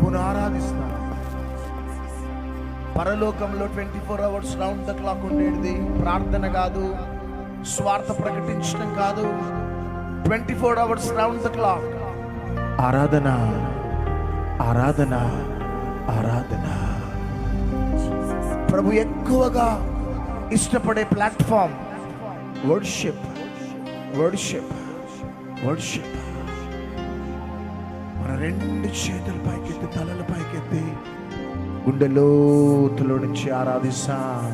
ప్రభును ఆరాధిస్తాను పరలోకంలో twenty four hours round the clock ఉండేది. ప్రార్థన కాదు స్వార్థ ప్రకటించడం కాదు. Twenty four hours round the clock. ఆరాధన ఆరాధన ఆరాధన. ప్రభు ఎక్కువగా ఇష్టపడే ప్లాట్ఫామ్ వర్షిప్ వర్షిప్ వర్షిప్ రెండు చేతుల పైకెత్తి తలల పైకెత్తి. గుండె లోతులో నుంచి ఆరాధిస్తాం.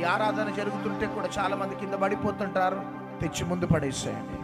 ఈ ఆరాధన జరుగుతుంటే కూడా చాలా మంది కింద పడిపోతుంటారు. తెచ్చి ముందు పడేసేయండి.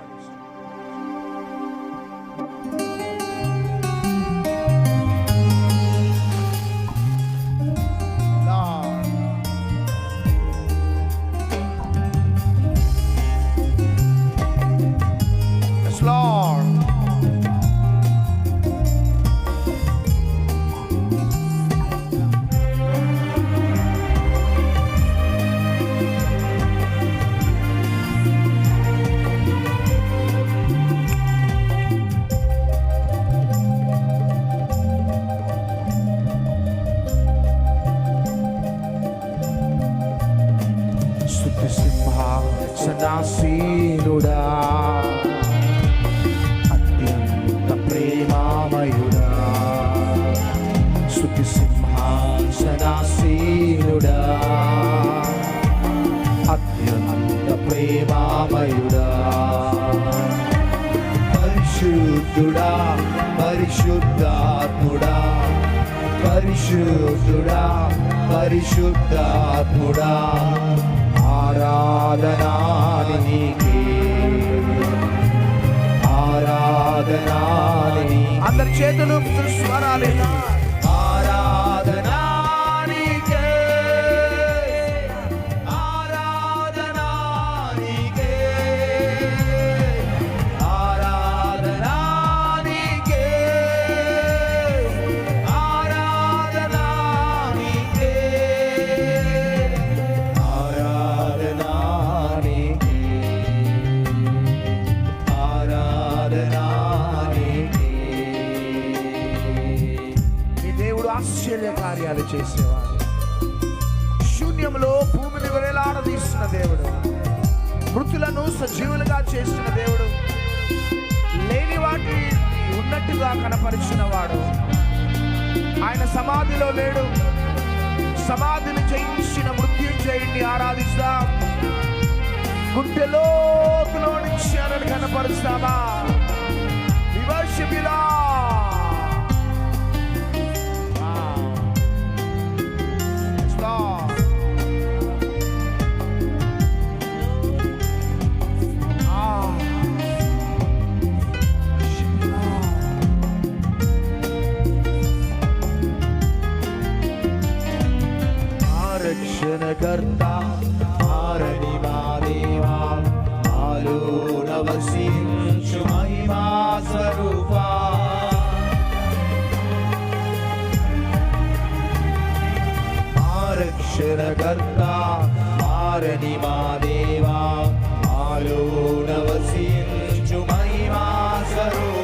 ప్రేమామయుడా. పరిశుద్ధుడా పరిశుద్ధాత్ముడా. పరిశుద్ధుడా పరిశుద్ధాత్ముడా. ఆరాధనా నీకే. ఆరాధనా అందరి చేతులు స్వరాలేనా ఆశ్చర్య కార్యాలు చేసేవాడు. శూన్యంలో భూమిని వేలాడదీస్తున్న దేవుడు. మృతులను సజీవులుగా చేసిన దేవుడు. లేని వాటి ఉన్నట్టుగా కనపరిచిన వాడు ఆయన సమాధిలో లేడు. సమాధిని జయించిన మృత్యుంజయుడిని ఆరాధిస్తాం. గుండెలోతులో నుంచి ఆయనను కనపరుస్తామా? ഭരണകർത്ത ആരണിമാദേവാ ആലോനവസീം സ്വരൂപാ ആരക്ഷണകർത്ത ആരണിമാദേവാ ആലോനവസീം ചുമൈമാ സ്വരൂപ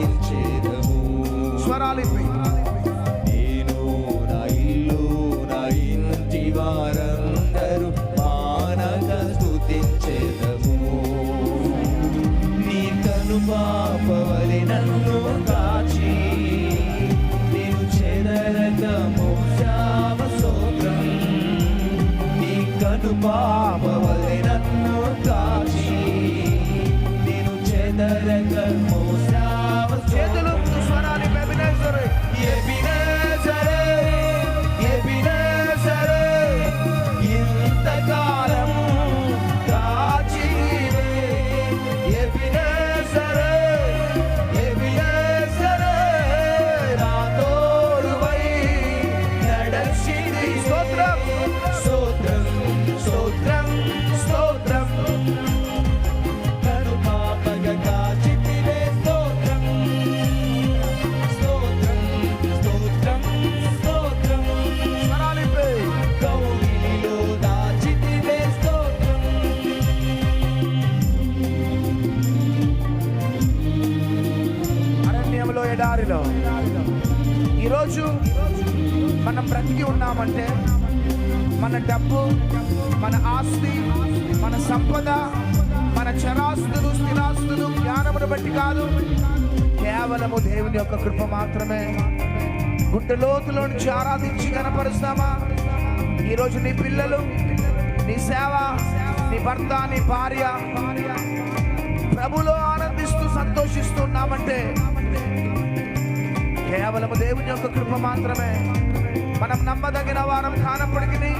స్తుతించేదము స్వరాలిపి నేను నా ఇల్లు నా ఇంటి వారందరూ మానక స్తుతించేదము. నీ కను పాపవలి నన్ను కాచి నేను చెదరక నన్ను కాచి నేను చెదరక ఎడారిలో ఈరోజు మనం బ్రతికి ఉన్నామంటే మన డబ్బు మన ఆస్తి మన సంపద మన చరాస్తులు స్థిరాస్తులు జ్ఞానమును బట్టి కాదు కేవలము దేవుని యొక్క కృప మాత్రమే. గుడ్డ లోతులో నుంచి ఆరాధించి కనపరుస్తామా? ఈరోజు నీ పిల్లలు నీ సేవ నీ భర్త నీ భార్య ప్రభులో ఆనందిస్తూ సంతోషిస్తున్నామంటే కేవలము దేవుని యొక్క కృప మాత్రమే. మనం నమ్మదగిన వారం కానప్పటికీ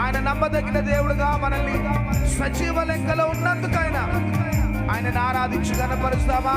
ఆయన నమ్మదగిన దేవుడుగా మనల్ని సజీవ లెక్కలో ఉన్నందుకైనా ఆయన ఆరాధించి కనపరుస్తామా